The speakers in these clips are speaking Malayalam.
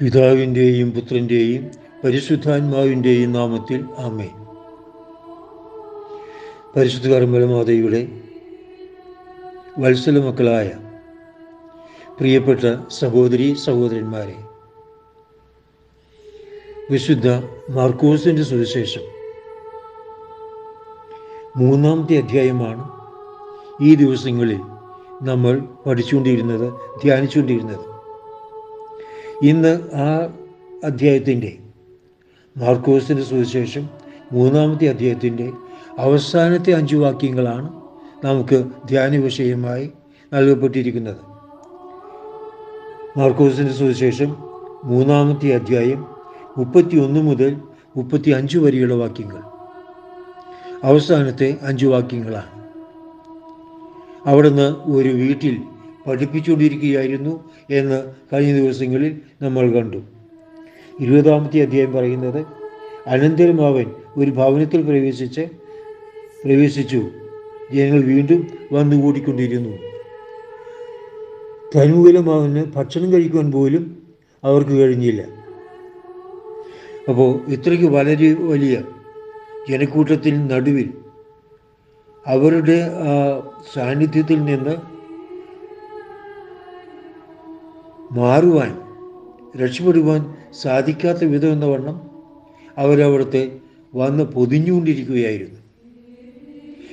പിതാവിന്റെയും പുത്രന്റെയും പരിശുദ്ധാത്മാവിന്റെയും നാമത്തിൽ ആമേ പരിശുദ്ധ കർമ്മലമാതയുടെ വത്സല മക്കളായ പ്രിയപ്പെട്ട സഹോദരി സഹോദരന്മാരെ വിശുദ്ധ മാർക്കോസിന്റെ സുവിശേഷം മൂന്നാമത്തെ അധ്യായമാണ് ഈ ദിവസങ്ങളിൽ നമ്മൾ പഠിച്ചുകൊണ്ടിരുന്നത് ധ്യാനിച്ചുകൊണ്ടിരുന്നത്. ഇന്ന് ആ അധ്യായത്തിന്റെ മാർക്കോസിന്റെ സുവിശേഷം മൂന്നാമത്തെ അധ്യായത്തിന്റെ അവസാനത്തെ അഞ്ച് വാക്യങ്ങളാണ് നമുക്ക് ധ്യാന വിഷയമായി നൽകപ്പെട്ടിരിക്കുന്നത്. മാർക്കോസിന്റെ സുവിശേഷം മൂന്നാമത്തെ അധ്യായം മുപ്പത്തി ഒന്ന് മുതൽ മുപ്പത്തി അഞ്ച് വരെയുള്ള വാക്യങ്ങൾ. അവസാനത്തെ അഞ്ച് വാക്യങ്ങളാണ്. അവിടുന്ന് ഒരു വീട്ടിൽ പഠിപ്പിച്ചുകൊണ്ടിരിക്കുകയായിരുന്നു എന്ന് കഴിഞ്ഞ ദിവസങ്ങളിൽ നമ്മൾ കണ്ടു. ഇരുപതാമത്തെ അധ്യായം പറയുന്നത് അനന്തരം അവൻ ഒരു ഭവനത്തിൽ പ്രവേശിച്ച് പ്രവേശിച്ചു. ജനങ്ങൾ വീണ്ടും വന്നുകൂടിക്കൊണ്ടിരുന്നു തന്മൂലം അവന് ഭക്ഷണം കഴിക്കുവാൻ പോലും അവർക്ക് കഴിഞ്ഞില്ല. അപ്പോൾ ഇത്രയ്ക്ക് വളരെ വലിയ ജനക്കൂട്ടത്തിൽ നടുവിൽ അവരുടെ സാന്നിധ്യത്തിൽ നിന്ന് മാറുവാൻ രക്ഷപ്പെടുവാൻ സാധിക്കാത്ത വിധം എന്ന വണ്ണം അവരവിടുത്തെ വന്ന് പൊതിഞ്ഞുകൊണ്ടിരിക്കുകയായിരുന്നു.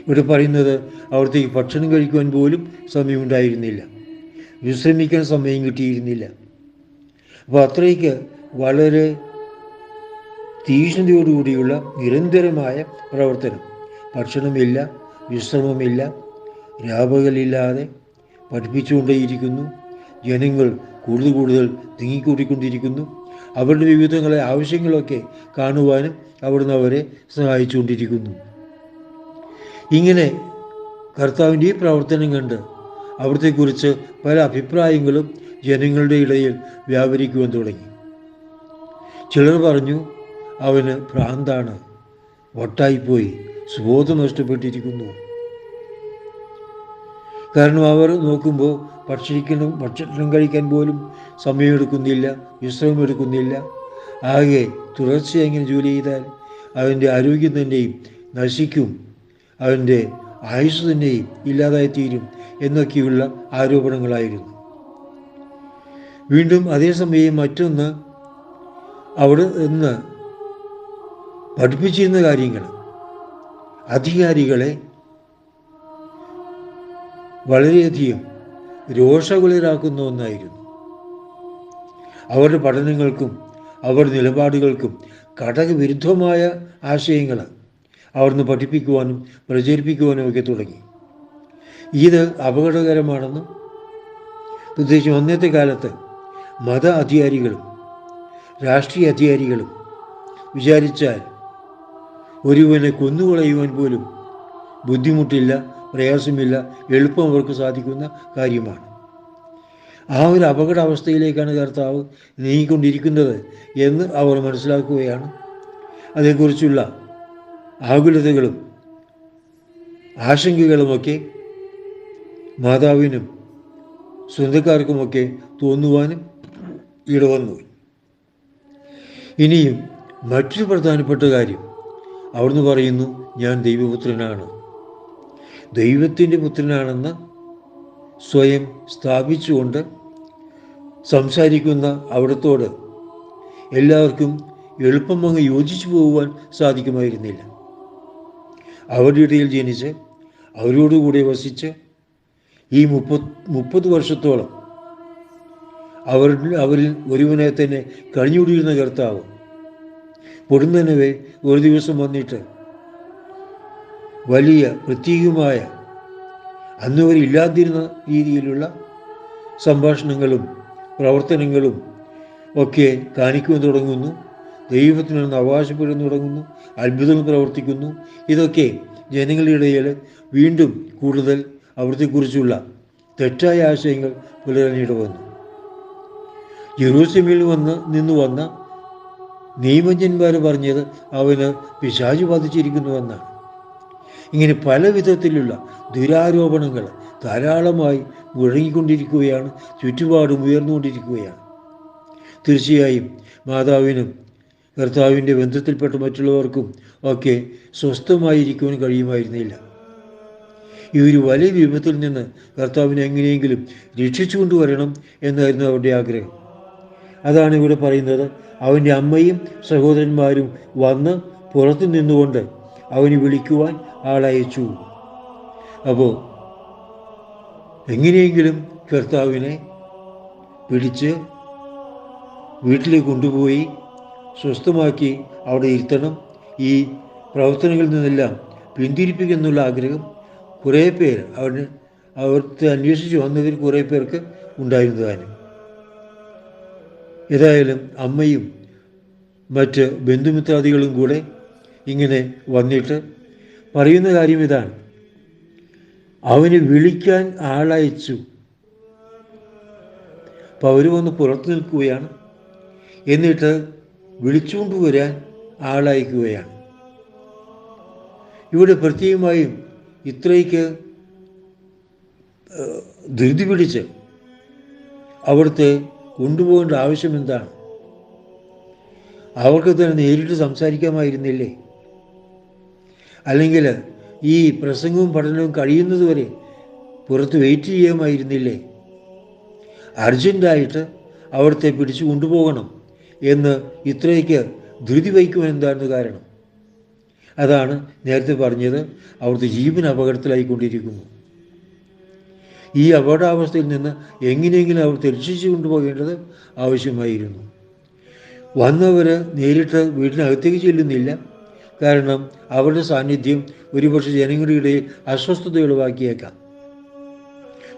ഇവിടെ പറയുന്നത് അവിടുത്തേക്ക് ഭക്ഷണം കഴിക്കുവാൻ പോലും സമയമുണ്ടായിരുന്നില്ല. വിശ്രമിക്കാൻ സമയം കിട്ടിയിരുന്നില്ല. അപ്പോൾ അത്രയ്ക്ക് വളരെ തീക്ഷ്ണതയോടുകൂടിയുള്ള നിരന്തരമായ പ്രവർത്തനം. ഭക്ഷണമില്ല വിശ്രമമില്ല രാപകലില്ലാതെ പഠിപ്പിച്ചുകൊണ്ടേയിരിക്കുന്നു. ജനങ്ങൾ കൂടുതൽ കൂടുതൽ തിങ്ങിക്കൂട്ടിക്കൊണ്ടിരിക്കുന്നു അവരുടെ വിവിധങ്ങളെ ആവശ്യങ്ങളൊക്കെ കാണുവാനും അവിടുന്ന് അവരെ സഹായിച്ചുകൊണ്ടിരിക്കുന്നു. ഇങ്ങനെ കർത്താവിന്റെ ഈ പ്രവർത്തനം കണ്ട് അവിടത്തെക്കുറിച്ച് പല അഭിപ്രായങ്ങളും ജനങ്ങളുടെ ഇടയിൽ വ്യാപരിക്കുവാൻ തുടങ്ങി. ചിലർ പറഞ്ഞു അവന് ഭ്രാന്താണ്. വട്ടായിപ്പോയി. സുബോധം നഷ്ടപ്പെട്ടിരിക്കുന്നു. കാരണം അവർ നോക്കുമ്പോൾ ഭക്ഷിക്കണം ഭക്ഷണം കഴിക്കാൻ പോലും സമയമെടുക്കുന്നില്ല വിശ്രമമെടുക്കുന്നില്ല ആകെ തുടർച്ചയായി ഇങ്ങനെ ജോലി ചെയ്താൽ അവന്റെ ആരോഗ്യം തന്നെയും നശിക്കും. അവന്റെ ആയുസ് തന്നെയും ഇല്ലാതായിത്തീരും എന്നൊക്കെയുള്ള ആരോപണങ്ങളായിരുന്നു. വീണ്ടും അതേസമയം മറ്റൊന്ന് അവിടെ നിന്ന് പഠിപ്പിച്ചിരുന്ന കാര്യങ്ങൾ. അധികാരികളെ വളരെയധികം രോഷകുലരാക്കുന്ന ഒന്നായിരുന്നു അവരുടെ പഠനങ്ങൾക്കും അവരുടെ നിലപാടുകൾക്കും ഘടകവിരുദ്ധമായ ആശയങ്ങൾ അവിടുന്ന് പഠിപ്പിക്കുവാനും പ്രചരിപ്പിക്കുവാനും ഒക്കെ തുടങ്ങി. ഇത് അപകടകരമാണെന്ന് പ്രത്യേകിച്ച് അന്നത്തെ കാലത്ത് മത അധികാരികളും രാഷ്ട്രീയ അധികാരികളും വിചാരിച്ചാൽ ഒരുവനെ കൊന്നുകളയുവാൻ പോലും ബുദ്ധിമുട്ടില്ല പ്രയാസമില്ല എളുപ്പം അവർക്ക് സാധിക്കുന്ന കാര്യമാണ്. ആ ഒരു അപകട അപകടാവസ്ഥയിലേക്കാണ് കർത്താവ് നീങ്ങിക്കൊണ്ടിരിക്കുന്നത് എന്ന് അവർ മനസ്സിലാക്കുകയാണ്. അതേക്കുറിച്ചുള്ള ആകുലതകളും ആശങ്കകളുമൊക്കെ മാതാവിനും സ്വന്തക്കാർക്കുമൊക്കെ തോന്നുവാനും ഇടവന്നു ഇനിയും മറ്റൊരു പ്രധാനപ്പെട്ട കാര്യം അവിടുന്ന് പറയുന്നു ഞാൻ ദൈവപുത്രനാണ്. ദൈവത്തിന്റെ പുത്രനാണെന്ന് സ്വയം സ്ഥാപിച്ചുകൊണ്ട് സംസാരിക്കുന്ന അവിടത്തോട് എല്ലാവർക്കും എളുപ്പം അങ്ങ് യോജിച്ചു പോകുവാൻ സാധിക്കുമായിരുന്നില്ല. അവരുടെ ഇടയിൽ ജനിച്ച് അവരോടുകൂടി വസിച്ച് ഈ മുപ്പത് മുപ്പത് വർഷത്തോളം അവരിൽ അവരിൽ ഒരുവനെ തന്നെ കഴിഞ്ഞുകൂടിയിരുന്ന കർത്താവ്. പൊടുന്നനവേ ഒരു ദിവസം വന്നിട്ട് വലിയ പ്രത്യേകമായ അന്ന് വരെ ഇല്ലാതിരുന്ന രീതിയിലുള്ള സംഭാഷണങ്ങളും പ്രവർത്തനങ്ങളും ഒക്കെ കാണിക്കുവാൻ തുടങ്ങുന്നു. ദൈവത്തിനെന്ന് അവകാശപ്പെടുന്നു തുടങ്ങുന്നു. അത്ഭുതങ്ങൾ പ്രവർത്തിക്കുന്നു. ഇതൊക്കെ ജനങ്ങളുടെ ഇടയിൽ വീണ്ടും കൂടുതൽ അവിടത്തെക്കുറിച്ചുള്ള തെറ്റായ ആശയങ്ങൾ പുലരാനിട വന്നു. ജെറൂസലേമിൽ വന്ന് നിന്ന് വന്ന നിയമജ്ഞന്മാർ പറഞ്ഞത് അവന് പിശാചു ബാധിച്ചിരിക്കുന്നുവെന്നാണ് ഇങ്ങനെ പല വിധത്തിലുള്ള ദുരാരോപണങ്ങൾ ധാരാളമായി മുഴങ്ങിക്കൊണ്ടിരിക്കുകയാണ് ചുറ്റുപാടും ഉയർന്നുകൊണ്ടിരിക്കുകയാണ്. തീർച്ചയായും മാതാവിനും കർത്താവിന്റെ ബന്ധത്തിൽപ്പെട്ട മറ്റുള്ളവർക്കും ഒക്കെ സ്വസ്ഥമായിരിക്കുവാൻ കഴിയുമായിരുന്നില്ല. ഈ ഒരു വലിയ വിപത്തിൽ നിന്ന് കർത്താവിനെ എങ്ങനെയെങ്കിലും രക്ഷിച്ചു കൊണ്ടുവരണം എന്നായിരുന്നു അവരുടെ ആഗ്രഹം. അതാണ് ഇവിടെ പറയുന്നത്. അവന്റെ അമ്മയും സഹോദരന്മാരും വന്ന് പുറത്തു നിന്നുകൊണ്ട് അവന് വിളിക്കുവാൻ ആളയച്ചു അപ്പോൾ എങ്ങനെയെങ്കിലും കർത്താവിനെ പിടിച്ച് വീട്ടിൽ കൊണ്ടുപോയി സ്വസ്ഥമാക്കി അവിടെ ഇരുത്തണം. ഈ പ്രവർത്തനങ്ങളിൽ നിന്നെല്ലാം പിന്തിരിപ്പിക്കുന്നുള്ള ആഗ്രഹം കുറേ പേർ അവന് അവിടുത്തെ അന്വേഷിച്ച് വന്നതിൽ കുറേ പേർക്ക് ഉണ്ടായിരുന്നതാനും ഏതായാലും അമ്മയും മറ്റ് ബന്ധുമിത്രാദികളും കൂടെ ഇങ്ങനെ വന്നിട്ട് പറയുന്ന കാര്യം ഇതാണ്. അവന് വിളിക്കാൻ ആളയച്ചു. അപ്പോൾ അവർ വന്ന് പുറത്തു നിൽക്കുകയാണ്. എന്നിട്ട് വിളിച്ചുകൊണ്ട് വരാൻ ആളയക്കുകയാണ്. ഇവിടെ പ്രത്യേകമായും ഇത്രയ്ക്ക് ധൃതി പിടിച്ച് അവിടുത്തെ കൊണ്ടുപോകേണ്ട ആവശ്യം എന്താണ്? അവർക്ക് തന്നെ നേരിട്ട് സംസാരിക്കാമായിരുന്നില്ലേ? അല്ലെങ്കിൽ ഈ പ്രസംഗവും പഠനവും കഴിയുന്നതുവരെ പുറത്ത് വെയിറ്റ് ചെയ്യാമായിരുന്നില്ലേ? അർജന്റായിട്ട് അവിടുത്തെ പിടിച്ചു കൊണ്ടുപോകണം എന്ന് ഇത്രയ്ക്ക് ധൃതി വയ്ക്കുവാൻ എന്തായിരുന്നു കാരണം? അതാണ് നേരത്തെ പറഞ്ഞത് അവിടുത്തെ ജീവൻ അപകടത്തിലായിക്കൊണ്ടിരിക്കുന്നു. ഈ അപകടാവസ്ഥയിൽ നിന്ന് എങ്ങനെയെങ്കിലും അവർ രക്ഷിച്ചു കൊണ്ടുപോകേണ്ടത് ആവശ്യമായിരുന്നു. വന്നവർ നേരിട്ട് വീടിനകത്തേക്ക് ചെല്ലുന്നില്ല. കാരണം അവരുടെ സാന്നിധ്യം ഒരുപക്ഷെ ജനങ്ങളുടെ അസ്വസ്ഥത ഉളവാക്കിയേക്കാം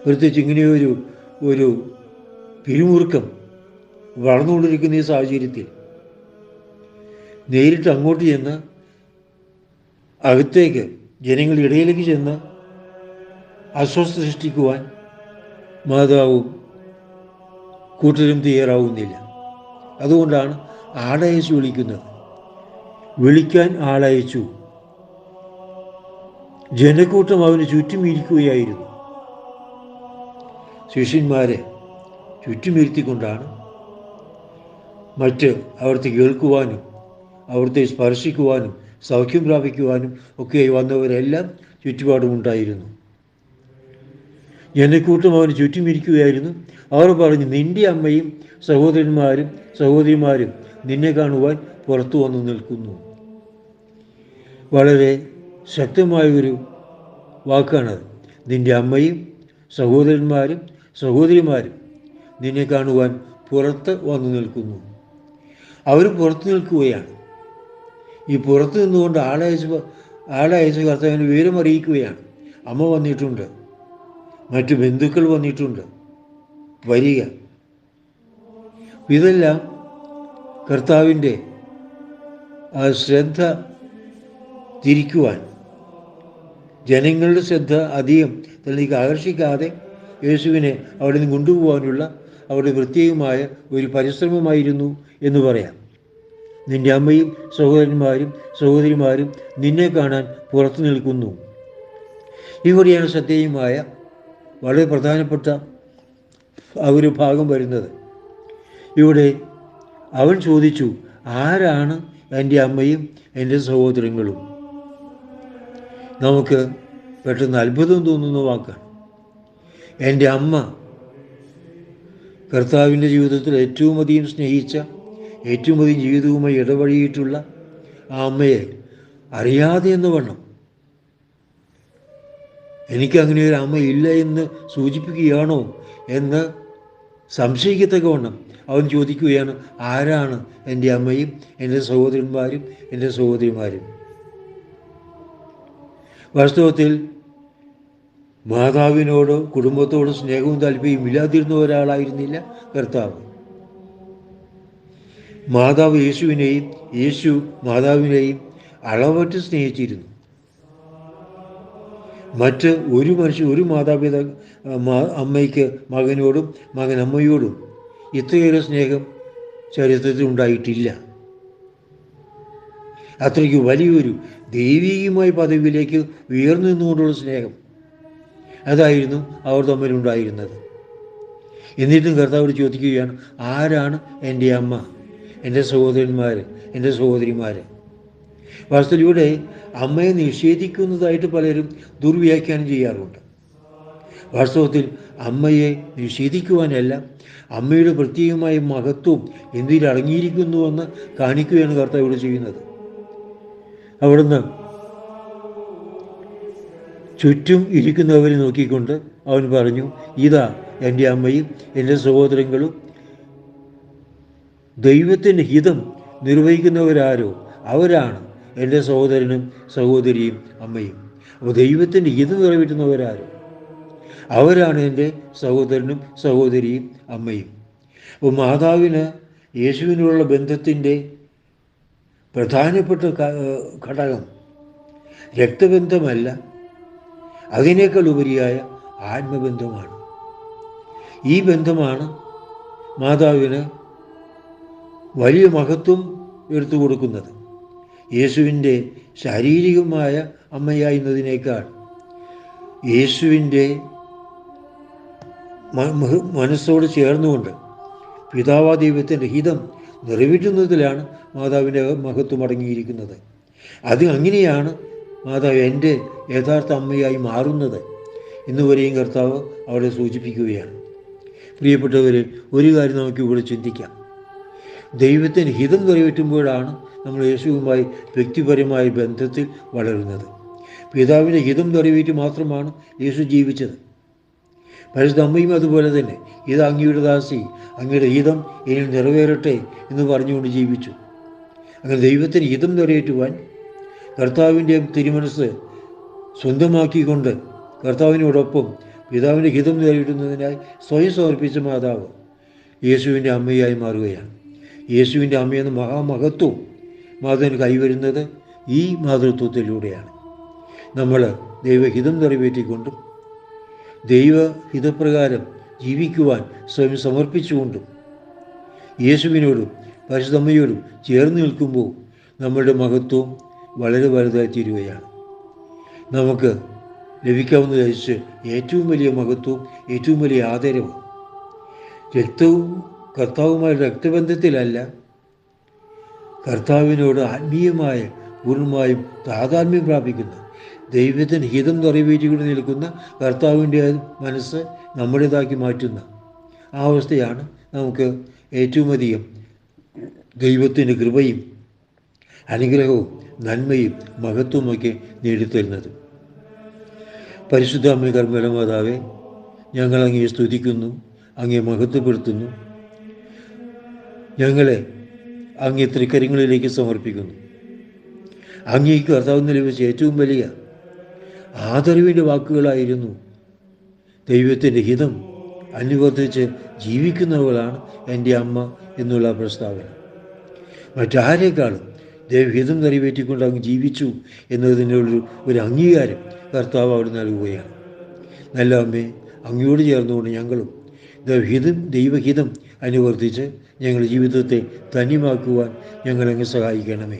പ്രത്യേകിച്ച് ഇങ്ങനെയൊരു ഒരു പിരിമുറുക്കം വളർന്നുകൊണ്ടിരിക്കുന്ന ഈ സാഹചര്യത്തിൽ നേരിട്ട് അങ്ങോട്ട് ചെന്ന് അകത്തേക്ക് ജനങ്ങളുടെ ഇടയിലേക്ക് ചെന്ന് അസ്വസ്ഥ സൃഷ്ടിക്കുവാൻ മാതാവും കൂട്ടരും തയ്യാറാവുന്നില്ല. അതുകൊണ്ടാണ് ആടയച്ച് വിളിക്കുന്നത്. വിളിക്കാൻ ആളയച്ചു. ജനക്കൂട്ടം അവന് ചുറ്റുമിരിക്കുകയായിരുന്നു. ശിഷ്യന്മാരെ ചുറ്റുമിരുത്തിക്കൊണ്ടാണ് മറ്റ് അവിടുത്തെ കേൾക്കുവാനും അവിടുത്തെ സ്പർശിക്കുവാനും സൗഖ്യം പ്രാപിക്കുവാനും ഒക്കെ വന്നവരെല്ലാം ചുറ്റുപാടുമുണ്ടായിരുന്നു. ജനക്കൂട്ടം അവന് ചുറ്റുമിരിക്കുകയായിരുന്നു. അവർ പറഞ്ഞു നിന്റെ അമ്മയും സഹോദരന്മാരും സഹോദരിമാരും നിന്നെ കാണുവാൻ പുറത്തു വന്നു നിൽക്കുന്നു. വളരെ ശക്തമായ ഒരു വാക്കാണത്. നിന്റെ അമ്മയും സഹോദരന്മാരും സഹോദരിമാരും നിന്നെ കാണുവാൻ പുറത്ത് വന്നു നിൽക്കുന്നു. അവർ പുറത്തു നിൽക്കുകയാണ്. ഈ പുറത്ത് നിന്നുകൊണ്ട് ആളയച്ച് ആളയച്ച് കർത്താവിന് വിവരം അറിയിക്കുകയാണ്. അമ്മ വന്നിട്ടുണ്ട്. മറ്റു ബന്ധുക്കൾ വന്നിട്ടുണ്ട്. വരിക. ഇതെല്ലാം കർത്താവിന്റെ ആ ശ്രദ്ധ തിരിക്കുവാൻ. ജനങ്ങളുടെ ശ്രദ്ധ അധികം. തന്നിലേക്ക് ആകർഷിക്കാതെ യേശുവിനെ അവിടെ നിന്ന് കൊണ്ടുപോകാനുള്ള അവരുടെ പ്രത്യേകമായ ഒരു പരിശ്രമമായിരുന്നു എന്ന് പറയാം. നിന്റെ അമ്മയും സഹോദരന്മാരും സഹോദരിമാരും നിന്നെ കാണാൻ പുറത്തു നിൽക്കുന്നു. ഇവിടെയാണ് ശ്രദ്ധേയമായ വളരെ പ്രധാനപ്പെട്ട ആ ഒരു ഭാഗം വരുന്നത്. ഇവിടെ അവൻ ചോദിച്ചു ആരാണ് എന്റെ അമ്മയും എന്റെ സഹോദരങ്ങളും. നമുക്ക് പെട്ടെന്ന് അത്ഭുതം തോന്നുന്ന വാക്കാണ്. എന്റെ അമ്മ കർത്താവിന്റെ ജീവിതത്തിൽ ഏറ്റവും അധികം സ്നേഹിച്ച ഏറ്റവും അധികം ജീവിതവുമായി ഇടപഴകിയിട്ടുള്ള ആ അമ്മയെ അറിയാതെ എന്ന് വണ്ണം. എനിക്കങ്ങനെ ഒരു അമ്മ ഇല്ല എന്ന് സൂചിപ്പിക്കുകയാണോ എന്ന് സംശയിക്കത്തക്കവണ്ണം അവൻ ചോദിക്കുകയാണ് ആരാണ് എന്റെ അമ്മയും എന്റെ സഹോദരന്മാരും എന്റെ സഹോദരിമാരും? വാസ്തവത്തിൽ മാതാവിനോട് കുടുംബത്തോട് സ്നേഹവും താല്പര്യവും ഇല്ലാതിരുന്ന ഒരാളായിരുന്നില്ല കർത്താവ്. മാതാവ് യേശുവിനെയും യേശു മാതാവിനെയും അളവറ്റ് സ്നേഹിച്ചിരുന്നു. മറ്റ് ഒരു മനുഷ്യൻ ഒരു മാതാപിതാ അമ്മയ്ക്ക് മകനോടും മകൻ അമ്മയോടും ഇത്രയേറെ സ്നേഹം ചരിത്രത്തിൽ ഉണ്ടായിട്ടില്ല. അത്രയ്ക്ക് വലിയൊരു ദൈവീകമായ പദവിയിലേക്ക് ഉയർന്നു നിന്നുകൊണ്ടുള്ള സ്നേഹം അതായിരുന്നു അവർ തമ്മിലുണ്ടായിരുന്നത്. എന്നിട്ടും കർത്താവോട് ചോദിക്കുകയാണ് ആരാണ് എന്റെ അമ്മ? എന്റെ സഹോദരന്മാർ എന്റെ സഹോദരിമാർ വാസ്തവയുടെ അമ്മയെ നിഷേധിക്കുന്നതായിട്ട് പലരും ദുർവ്യാഖ്യാനം ചെയ്യാറുണ്ട്. വാസ്തവത്തിൽ അമ്മയെ നിഷേധിക്കുവാനല്ല അമ്മയുടെ പ്രത്യേകമായ മഹത്വം എന്തിൽ അടങ്ങിയിരിക്കുന്നുവെന്ന് കാണിക്കുകയാണ് കർത്താവ് ഇവിടെ ചെയ്യുന്നത്. അവിടുന്ന് ചുറ്റും ഇരിക്കുന്നവരെ നോക്കിക്കൊണ്ട് അവൻ പറഞ്ഞു ഇതാ എന്റെ അമ്മയും എന്റെ സഹോദരങ്ങളും. ദൈവത്തിന്റെ ഹിതം നിർവഹിക്കുന്നവരാരോ അവരാണ് എന്റെ സഹോദരനും സഹോദരിയും അമ്മയും. അപ്പോൾ ദൈവത്തിന്റെ ഹിതം നിറവേറ്റുന്നവരാരോ അവരാണ് എന്റെ സഹോദരനും സഹോദരിയും അമ്മയും. അപ്പോൾ മാതാവിന് യേശുവിനുള്ള ബന്ധത്തിന്റെ പ്രധാനപ്പെട്ട ഘടകം രക്തബന്ധമല്ല അതിനേക്കാൾ ഉപരിയായ ആത്മബന്ധമാണ്. ഈ ബന്ധമാണ് മാതാവിന് വലിയ മഹത്വം എടുത്തു കൊടുക്കുന്നത്. യേശുവിന്റെ ശാരീരികമായ അമ്മയായിരുന്നതിനേക്കാൾ യേശുവിന്റെ മനസ്സോട് ചേർന്നുകൊണ്ട് പിതാവാ ദൈവത്തിന്റെ ഹിതം നിറവേറ്റുന്നതിലാണ് മാതാവിന്റെ മഹത്വം അടങ്ങിയിരിക്കുന്നത്. അത് അങ്ങനെയാണ് മാതാവ് എന്റെ യഥാർത്ഥ അമ്മയായി മാറുന്നത് എന്നുവരെയും കർത്താവ് അവിടെ സൂചിപ്പിക്കുകയാണ്. പ്രിയപ്പെട്ടവർ ഒരു കാര്യം നമുക്ക് ഇവിടെ ചിന്തിക്കാം. ദൈവത്തിന് ഹിതം നിറവേറ്റുമ്പോഴാണ് നമ്മൾ യേശുവുമായി വ്യക്തിപരമായ ബന്ധത്തിൽ വളരുന്നത്. പിതാവിന്റെ ഹിതം നിറവേറ്റി മാത്രമാണ് യേശു ജീവിച്ചത്. പരിശുദ്ധ അമ്മയും അതുപോലെ തന്നെ. ഇത് അങ്ങയുടെ ദാസി അങ്ങയുടെ ഹിതം എന്നിൽ നിറവേറട്ടെ എന്ന് പറഞ്ഞുകൊണ്ട് ജീവിച്ചു. അങ്ങനെ ദൈവത്തിന് ഹിതം നിറയേറ്റുവാൻ കർത്താവിന്റെ തിരുമനസ് സ്വന്തമാക്കിക്കൊണ്ട് കർത്താവിനോടൊപ്പം പിതാവിന്റെ ഹിതം നിറവേറ്റുന്നതിനായി സ്വയം സമർപ്പിച്ച മാതാവ് യേശുവിന്റെ അമ്മയായി മാറുകയാണ്. യേശുവിന്റെ അമ്മയെന്ന മഹാമഹത്വം മാതാവിന് കൈവരുന്നത് ഈ മാതൃത്വത്തിലൂടെയാണ്. നമ്മൾ ദൈവഹിതം നിറവേറ്റിക്കൊണ്ടും ദൈവഹിതപ്രകാരം ജീവിക്കുവാൻ സ്വയം സമർപ്പിച്ചുകൊണ്ടും യേശുവിനോടും പരിശുദ്ധമ്മയോടും ചേർന്ന് നിൽക്കുമ്പോൾ നമ്മളുടെ മഹത്വം വളരെ വലുതായി തീരുകയാണ്. നമുക്ക് ലഭിക്കാവുന്ന ലഭിച്ച് ഏറ്റവും വലിയ മഹത്വവും ഏറ്റവും വലിയ ആദരവും രക്തവും കർത്താവുമായ രക്തബന്ധത്തിലല്ല കർത്താവിനോട് ആത്മീയമായ പൂർണമായും താതാത്മ്യം പ്രാപിക്കുന്ന ദൈവത്തിന് ഹിതം നിറവേറ്റിക്കൊണ്ട് നിൽക്കുന്ന കർത്താവിന്റെ മനസ്സ് നമ്മുടേതാക്കി മാറ്റുന്ന ആ അവസ്ഥയാണ് നമുക്ക് ഏറ്റവും അധികം ദൈവത്തിന്റെ കൃപയും അനുഗ്രഹവും നന്മയും മഹത്വമൊക്കെ നേടിത്തരുന്നത്. പരിശുദ്ധാമി കർമ്മരമാതാവെ ഞങ്ങൾ അങ്ങേ സ്തുതിക്കുന്നു അങ്ങേ മഹത്വപ്പെടുത്തുന്നു. ഞങ്ങളെ അങ്ങേ തൃക്കരങ്ങളിലേക്ക് സമർപ്പിക്കുന്നു. അങ്ങേക്ക് കർത്താവ് ലഭിച്ച ഏറ്റവും വലിയ ആദരവിന്റെ വാക്കുകളായിരുന്നു. ദൈവത്തിന്റെ ഹിതം അനുവർത്തിച്ച് ജീവിക്കുന്നവളാണ് എന്റെ അമ്മ എന്നുള്ള പ്രസ്താവന. മറ്റാരേക്കാളും ദൈവഹിതം നിറവേറ്റിക്കൊണ്ട് അങ്ങ് ജീവിച്ചു എന്നതിനുള്ളൊരു ഒരു അംഗീകാരം കർത്താവ് അവിടെ നൽകുകയാണ്. നല്ല അമ്മേ അങ്ങയോട് ചേർന്നുകൊണ്ട് ഞങ്ങളും ദൈവഹിതം ദൈവഹിതം അനുവർത്തിച്ച് ഞങ്ങളുടെ ജീവിതത്തെ തനിമാക്കുവാൻ ഞങ്ങളങ്ങ് സഹായിക്കണമേ.